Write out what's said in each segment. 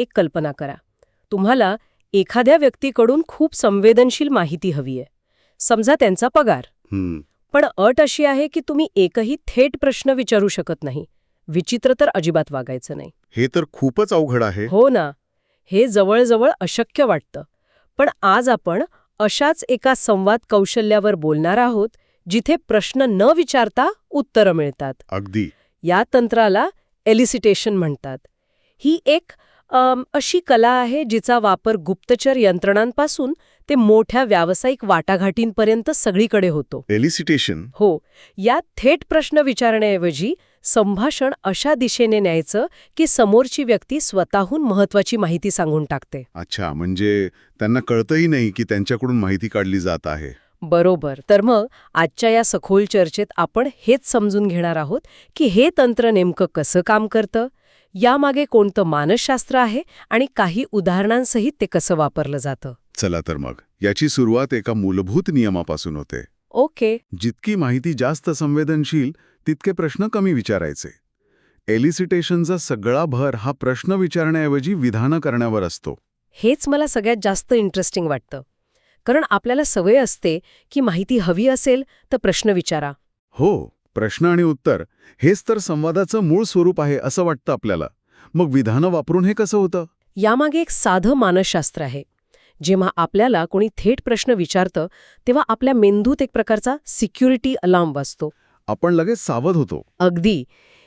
एक कल्पना करा. तुम्हाला एखाद्या व्यक्तीकडून खूप संवेदनशील माहिती हवी आहे. समजा त्यांचा पगार. पण अट अशी आहे की तुम्ही एकही थेट प्रश्न विचारू शकत नाही. विचित्र तर अजिबात वागायचं नाही. हे तर खूपच अवघड आहे. हो ना. हे जवळजवळ अशक्य वाटतं. पण आज आपण अशाच एका संवाद कौशल्यावर बोलणार आहोत जिथे प्रश्न न विचारता उत्तरं मिळतात. अगदी. या तंत्राला एलिसिटेशन म्हणतात. ही एक अशी कला आहे जिचा वापर गुप्तचर यंत्रणांपासून ते मोठ्या व्यावसायिक वाटाघाटींपर्यंत सगळीकडे होतो. एलिसिटेशन हो. यात थेट प्रश्न विचारण्याऐवजी संभाषण अशा दिशेने न्यायचं की समोरची व्यक्ती स्वतःहून महत्वाची माहिती सांगून टाकते. अच्छा म्हणजे त्यांना कळतही नाही की त्यांच्याकडून माहिती काढली जात आहे. बरोबर. तर मग आजच्या या सखोल चर्चेत आपण हेच समजून घेणार आहोत की हे तंत्र नेमकं कसं काम करतं? यामागे कोणतं मानसशास्त्र आहे आणि काही उदाहरणांसहित ते कसं वापरलं जातं? चला तर मग. याची सुरुवात एका मूलभूत नियमापासून होते. ओके. जितकी माहिती जास्त संवेदनशील तितके प्रश्न कमी विचारायचे. एलिसिटेशनचा सगळा भर हा प्रश्न विचारण्याऐवजी विधानं करण्यावर असतो. हेच मला सगळ्यात जास्त इंटरेस्टिंग वाटतं. कारण आपल्याला सवय असते की माहिती हवी असेल तर प्रश्न विचारा. हो. प्रश्न आणि उत्तर हेच तर संवादाचं मूळ स्वरूप आहे असं वाटतं आपल्याला. मग विधानं वापरून हे कसं होतं? यामागे एक साधं मानसशास्त्र आहे. जेव्हा आपल्याला कोणी थेट प्रश्न विचारतं तेव्हा आपल्या मेंदूत एक प्रकारचा सिक्युरिटी अलार्म वाजतो. आपण लगेच सावध होतो. अगदी.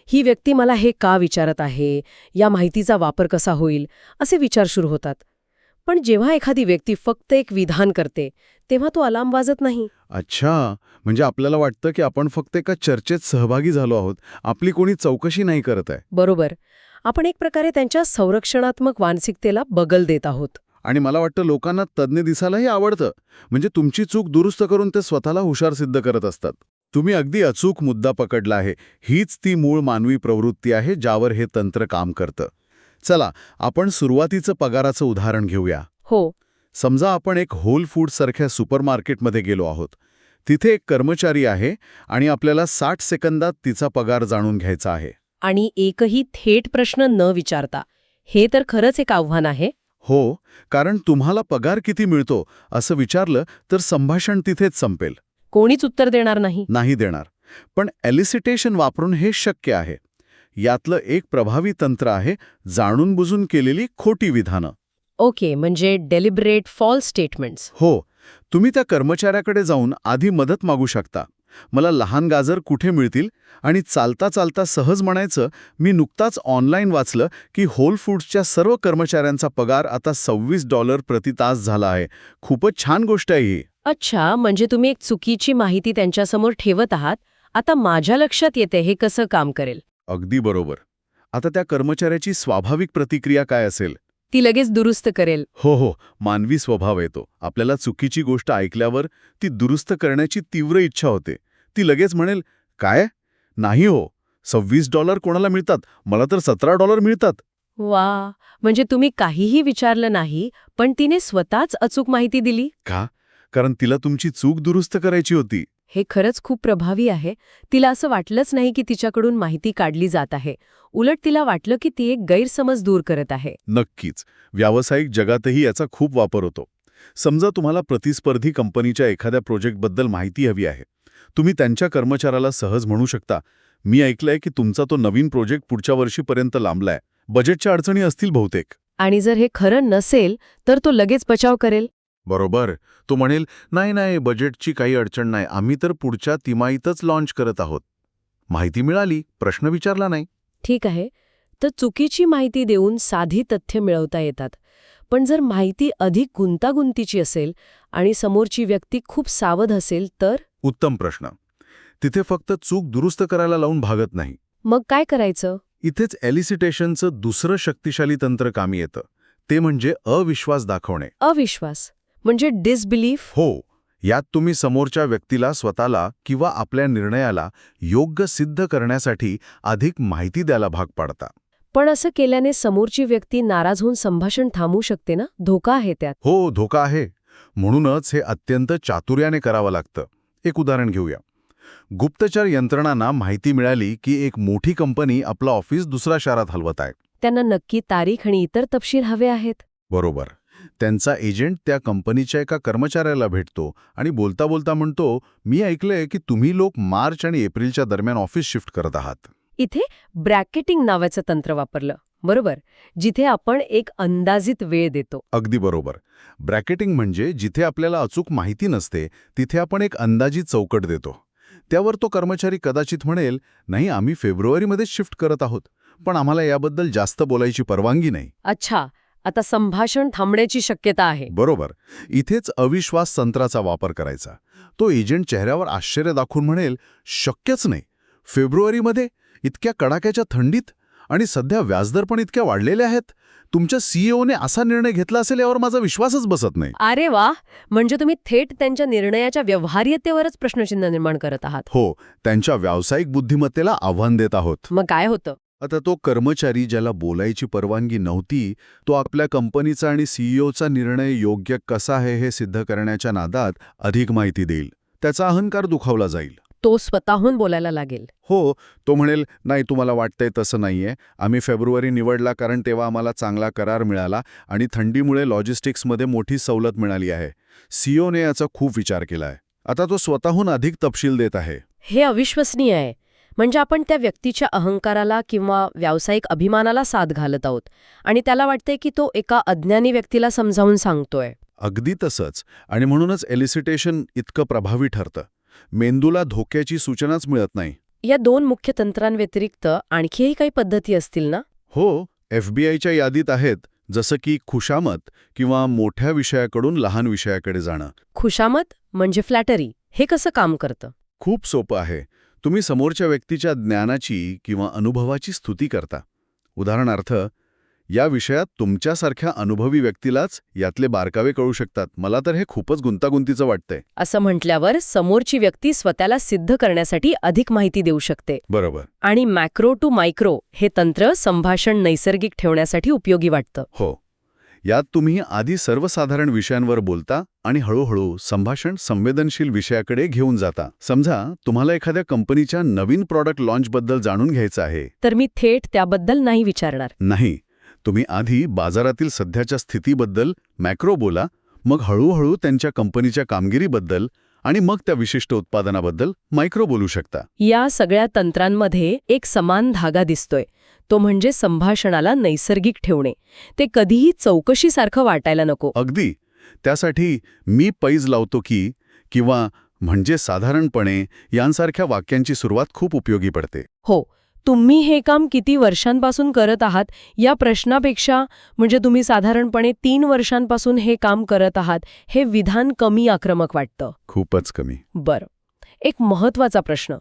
ही व्यक्ती मला हे का विचारत आहे? या माहितीचा वापर कसा होईल? असे विचार सुरू होतात. पण जेव्हा एखादी व्यक्ती फक्त एक विधान करते तेव्हा तो अलार्म वाजत नाही. अच्छा. म्हणजे आपल्याला वाटतं की आपण फक्त एका चर्चेत सहभागी झालो आहोत. आपली कोणी चौकशी नाही करत आहे. बरोबर. आपण एक प्रकारे त्यांच्या संरक्षणात्मक मानसिकतेला बगल देत आहोत. आणि मला वाटतं लोकांना तज्ज्ञ दिसायलाही आवडतं. म्हणजे तुमची चूक दुरुस्त करून ते स्वतःला हुशार सिद्ध करत असतात. तुम्ही अगदी अचूक मुद्दा पकडला आहे. हीच ती मूळ मानवी प्रवृत्ती आहे ज्यावर हे तंत्र काम करतं. चला आपण सुरुवातीचं पगाराचं उदाहरण घेऊया. हो. समजा आपण एक होल फूडसारख्या सुपरमार्केटमध्ये गेलो आहोत. तिथे एक कर्मचारी आहे आणि आपल्याला साठ सेकंदात तिचा पगार जाणून घ्यायचा आहे. आणि एकही थेट प्रश्न न विचारता. हे तर खरंच एक आव्हान आहे. हो कारण तुम्हाला पगार किती मिळतो असं विचारलं तर संभाषण तिथेच संपेल. कोणीच उत्तर देणार नाही. नाही देणार. पण एलिसिटेशन वापरून हे शक्य आहे. यातलं एक प्रभावी तंत्र आहे जाणून बुजून केलेली खोटी विधानं. ओके म्हणजे डेलिबरेट फॉल्स स्टेटमेंट्स हो तुम्ही त्या कर्मचाऱ्याकडे जाऊन आधी मदत मागू शकता. मला लहान गाजर कुठे मिळतील आणि चालता चालता सहज म्हणायचं मी नुकताच ऑनलाईन वाचलं की होल फूड्सच्या सर्व कर्मचाऱ्यांचा पगार आता सव्वीस डॉलर प्रति तास झाला आहे. खूपच छान गोष्ट आहे ही. अच्छा म्हणजे तुम्ही एक चुकीची माहिती त्यांच्यासमोर ठेवत आहात? आता माझ्या लक्षात येते हे कसं काम करेल. अगदी बरोबर. आता त्या कर्मचाऱ्याची स्वाभाविक प्रतिक्रिया काय असेल? ती लगेच दुरुस्त करेल. हो हो. मानवी स्वभाव येतो आपल्याला चुकीची गोष्ट ऐकल्यावर ती दुरुस्त करण्याची तीव्र इच्छा होते. ती लगेच म्हणेल काय? नाही हो. सव्वीस डॉलर कोणाला मिळतात? मला तर सतरा डॉलर मिळतात. वा. म्हणजे तुम्ही काहीही विचारलं नाही पण तिने स्वतःच अचूक माहिती दिली? का? कारण तिला तुमची चूक दुरुस्त करायची होती. हे खरंच खूप प्रभावी आहे. तिला असं वाटलंच नाही की तिच्याकडून माहिती काढली जात आहे. उलट तिला वाटलं की ती एक गैरसमज दूर करत आहे. नक्कीच. व्यावसायिक जगातही याचा खूप वापर होतो. समजा तुम्हाला प्रतिस्पर्धी कंपनीच्या एखाद्या प्रोजेक्टबद्दल माहिती हवी आहे. तुम्ही त्यांच्या कर्मचाऱ्याला सहज म्हणू शकता मी ऐकलंय की तुमचा तो नवीन प्रोजेक्ट पुढच्या वर्षीपर्यंत लांबलाय. बजेटच्या अडचणी असतील बहुतेक. आणि जर हे खरं नसेल तर तो लगेच बचाव करेल? बरोबर. तो म्हणेल नाही नाही बजेटची काही अडचण नाही. आम्ही तर पुढच्या तिमाहीतच लॉन्च करत आहोत. माहिती मिळाली. प्रश्न विचारला नाही. ठीक आहे. तर चुकीची माहिती देऊन साधी तथ्य मिळवता येतात. पण जर माहिती अधिक गुंतागुंतीची असेल आणि समोरची व्यक्ती खूप सावध असेल तर? उत्तम प्रश्न. तिथे फक्त चूक दुरुस्त करायला लावून भागत नाही. मग काय करायचं? इथेच एलिसिटेशनचं दुसरं शक्तिशाली तंत्र कामी येतं. ते म्हणजे अविश्वास दाखवणे. अविश्वास. म्हणजे डिसबिलीफ हो यात तुम्ही समोरच्या व्यक्तीला स्वतःला किंवा आपल्या निर्णयाला योग्य सिद्ध करण्यासाठी अधिक माहिती द्यायला भाग पाडता. पण असं केल्याने समोरची व्यक्ती नाराज होऊन संभाषण थांबवू शकते ना? धोका आहे त्यात. हो धोका आहे. म्हणूनच हे अत्यंत चातुर्याने करावं लागतं. एक उदाहरण घेऊया. गुप्तचर यंत्रणांना माहिती मिळाली की एक मोठी कंपनी आपलं ऑफिस दुसऱ्या शहरात हलवत आहे. त्यांना नक्की तारीख आणि इतर तपशील हवे आहेत? बरोबर. त्यांचा एजंट त्या कंपनीच्या एका कर्मचाऱ्याला भेटतो आणि बोलता बोलता म्हणतो मी ऐकलंय की तुम्ही लोक मार्च आणि एप्रिलच्या दरम्यान ऑफिस शिफ्ट करत आहात. इथे ब्रॅकेटिंग नावाचं तंत्र वापरलं बरोबर? जिथे आपण एक अंदाजित वेळ देतो. अगदी बरोबर. ब्रॅकेटिंग म्हणजे जिथे आपल्याला अचूक माहिती नसते तिथे आपण एक अंदाजी चौकट देतो. त्यावर तो कर्मचारी कदाचित म्हणेल नाही आम्ही फेब्रुवारीमध्येच शिफ्ट करत आहोत पण आम्हाला याबद्दल जास्त बोलायची परवानगी नाही. अच्छा. आता संभाषण थांबण्याची शक्यता आहे. बरोबर. इथेच अविश्वास तंत्राचा वापर करायचा. तो एजंट चेहऱ्यावर आश्चर्य दाखवून म्हणेल शक्यच नाही. फेब्रुवारीमध्ये इतक्या कडाक्याच्या थंडीत आणि सध्या व्याजदर पण इतक्या वाढलेले आहेत. तुमच्या सीईओने असा निर्णय घेतला असेल यावर माझा विश्वासच बसत नाही. अरे वा! म्हणजे तुम्ही थेट त्यांच्या निर्णयाच्या व्यवहार्यतेवरच प्रश्नचिन्ह निर्माण करत आहात. हो त्यांच्या व्यावसायिक बुद्धिमत्तेला आव्हान देत आहोत. मग काय होतं? आता तो कर्मचारी ज्याला बोलायची परवानगी नव्हती तो आपल्या कंपनीचा आणि सीईओचा निर्णय योग्य कसा आहे हे सिद्ध करण्याच्या नादात अधिक माहिती देईल. त्याचा अहंकार दुखावला जाईल. तो स्वतःहून बोलायला लागेल. हो तो म्हणेल नाही तुम्हाला वाटतंय तसं नाहीये. आम्ही फेब्रुवारी निवडला कारण तेव्हा आम्हाला चांगला करार मिळाला आणि थंडीमुळे लॉजिस्टिक्समध्ये मोठी सवलत मिळाली आहे. सीओने याचा खूप विचार केलाय. आता तो स्वतःहून अधिक तपशील देत आहे. हे अविश्वसनीय आहे. म्हणजे आपण त्या व्यक्तीच्या अहंकाराला किंवा व्यावसायिक अभिमानाला साथ घालत आहोत. आणि त्याला वाटते की तो एका अज्ञानी व्यक्तीला समजावून सांगतोय. अगदी तसंच. आणि म्हणूनच एलिसिटेशन इतकं प्रभावी ठरतं. मेंदूला धोक्याची सूचनाच मिळत नाही. या दोन मुख्य तंत्रांव्यतिरिक्त आणखीही काही पद्धती असतील ना? हो एफबीआयच्या यादीत आहेत जसं की खुशामत किंवा मोठ्या विषयाकडून लहान विषयाकडे जाणं. खुशामत म्हणजे फ्लॅटरी. हे कसं काम करतं? खूप सोपं आहे. तुम्ही समोरच्या व्यक्तीच्या ज्ञानाची किंवा अनुभवाची स्तुती करता. उदाहरणार्थ या विषयात तुमच्यासारख्या अनुभवी व्यक्तीलाच यातले बारकावे कळू शकतात. मला तर हे खूपच गुंतागुंतीचं वाटतंय. असं म्हटल्यावर समोरची व्यक्ती स्वतःला सिद्ध करण्यासाठी अधिक माहिती देऊ शकते. बरोबर. आणि मॅक्रो टू मायक्रो हे तंत्र संभाषण नैसर्गिक ठेवण्यासाठी उपयोगी वाटतं. हो. यात तुम्ही आधी सर्वसाधारण विषयांवर बोलता आणि हळूहळू संभाषण संवेदनशील विषयाकडे घेऊन जाता. समजा तुम्हाला एखाद्या कंपनीच्या नवीन प्रॉडक्ट लॉन्चबद्दल जाणून घ्यायचं आहे. तर मी थेट त्याबद्दल नाही विचारणार. नाही. तुम्ही आधी बाजारातील सध्याच्या स्थितीबद्दल मॅक्रो बोला मग हळूहळू त्यांच्या कंपनीच्या कामगिरीबद्दल आणि मग त्या विशिष्ट उत्पादनाबद्दल मायक्रो बोलू शकता. या सगळ्या तंत्रांमध्ये एक समान धागा दिसतोय. तो म्हणजे संभाषणाला नैसर्गिक ठेवणे. ते कधीही चौकशीसारखं वाटायला नको. अगदी. त्यासाठी मी पैज लावतो की किंवा म्हणजे साधारणपणे यांसारख्या वाक्यांची सुरुवात खूप उपयोगी पडते. हो तुम्ही हे काम किती वर्षांपासून करत आहात या प्रश्नापेक्षा म्हणजे तुम्ही साधारणपणे तीन वर्षांपासून हे काम करत आहात हे विधान कमी आक्रमक वाटतं. खूपच कमी. बरं. एक महत्त्वाचा प्रश्न.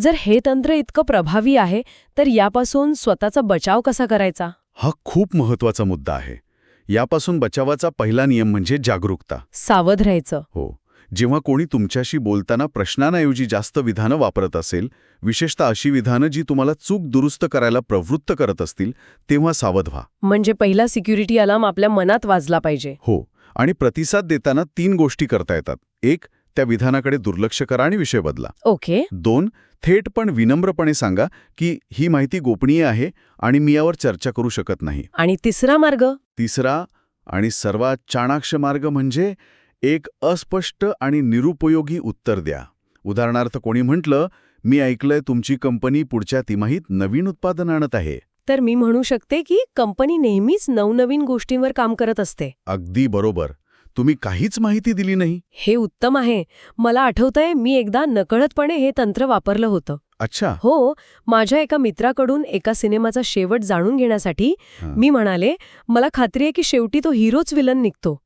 जर हे तंत्र इतकं प्रभावी आहे तर यापासून स्वतःचा बचाव कसा करायचा? हा खूप महत्त्वाचा मुद्दा आहे. यापासून बचावाचा पहिला नियम म्हणजे जागरूकता. सावध राहायचं. हो. जेव्हा कोणी तुमच्याशी बोलताना प्रश्नांऐवजी जास्त विधानं वापरत असेल विशेषतः अशी विधानं जी तुम्हाला चूक दुरुस्त करायला प्रवृत्त करत असतील तेव्हा सावध व्हा. म्हणजे पहिला सिक्युरिटी अलार्म आपल्या मनात वाजला पाहिजे. हो आणि प्रतिसाद देताना तीन गोष्टी करता येतात. एक त्या विधानाकडे दुर्लक्ष करा आणि विषय बदला. ओके. दोन थेट पण विनम्रपणे सांगा की ही माहिती गोपनीय आहे आणि मी यावर चर्चा करू शकत नाही. आणि तिसरा मार्ग? तिसरा आणि सर्वात चाणाक्ष मार्ग म्हणजे एक अस्पष्ट आणि निरुपयोगी उत्तर द्या. उदाहरणार्थ कोणी म्हटलं मी ऐकलंय तुमची कंपनी पुढच्या तिमाहीत नवीन उत्पादन आणत आहे. तर मी म्हणू शकते की कंपनी नेहमीच नवनवीन गोष्टींवर काम करत असते. अगदी बरोबर. तुम्ही काहीच माहिती दिली नाही. हे उत्तम आहे. मला आठवतंय मी एकदा नकळतपणे हे तंत्र वापरलं होतं. अच्छा. हो माझ्या एका मित्राकडून एका सिनेमाचा शेवट जाणून घेण्यासाठी. मी म्हणाले मला खात्री आहे की शेवटी तो हिरोच विलन निघतो.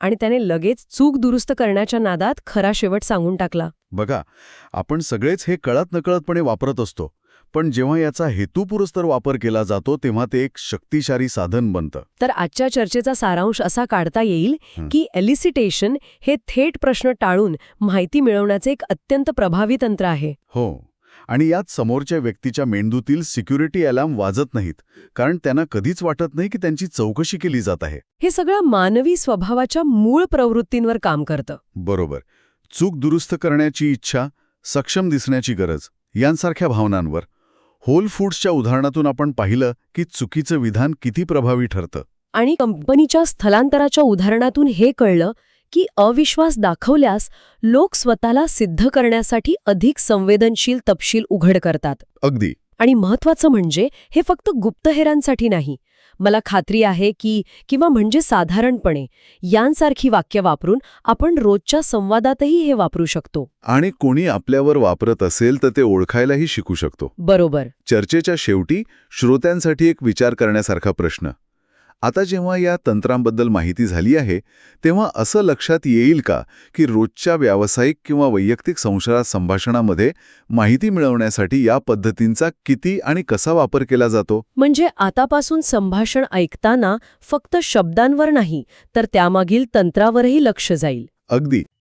आणि त्याने लगेच चूक दुरुस्त करण्याच्या नादात खरा शेवट सांगून टाकला. बघा आपण सगळेच हे कळत नकळतपणे वापरत असतो पण जेव्हा याचा हेतुपुरस्तर वापर केला जातो तेव्हा ते एक शक्तिशाली साधन बनतं. तर आजच्या चर्चेचा सारांश असा काढता येईल. की एलिसिटेशन हे थेट प्रश्न टाळून माहिती मिळवण्याचे एक अत्यंत प्रभावी तंत्र आहे. हो. आणि यात समोरच्या व्यक्तीच्या मेंदूतील सिक्युरिटी अलार्म वाजत नाहीत कारण त्यांना कधीच वाटत नाही की त्यांची चौकशी केली जात आहे. हे सगळं मानवी स्वभावाच्या मूळ प्रवृत्तींवर काम करतं. बरोबर. चूक दुरुस्त करण्याची इच्छा सक्षम दिसण्याची गरज यांसारख्या भावनांवर. होल फूड्सच्या उदाहरणातून आपण पाहिलं की चुकीचं विधान किती प्रभावी ठरतं. आणि कंपनीच्या स्थलांतराच्या उदाहरणातून हे कळलं की अविश्वास दाखवल्यास लोक स्वतःला सिद्ध करण्यासाठी अधिक संवेदनशील तपशील उघड करतात. अगदी. आणि महत्वाचं म्हणजे हे फक्त गुप्तहेरांसाठी नाही. मला खात्री आहे की किंवा म्हणजे साधारणपणे यांसारखी वाक्य वापरून आपण रोजच्या संवादातही हे वापरू शकतो. आणि कोणी आपल्यावर वापरत असेल तर ते ओळखायलाही शिकू शकतो. बरोबर. चर्चेच्या शेवटी श्रोत्यांसाठी एक विचार करण्यासारखा प्रश्न. आता जेव्हा या तंत्रांबद्दल माहिती झाली आहे तेव्हा असं लक्षात येईल का की रोजच्या व्यावसायिक किंवा वैयक्तिक संसारात संभाषणामध्ये माहिती मिळवण्यासाठी या पद्धतींचा किती आणि कसा वापर केला जातो? म्हणजे आतापासून संभाषण ऐकताना फक्त शब्दांवर नाही तर त्यामागील तंत्रावरही लक्ष जाईल. अगदी.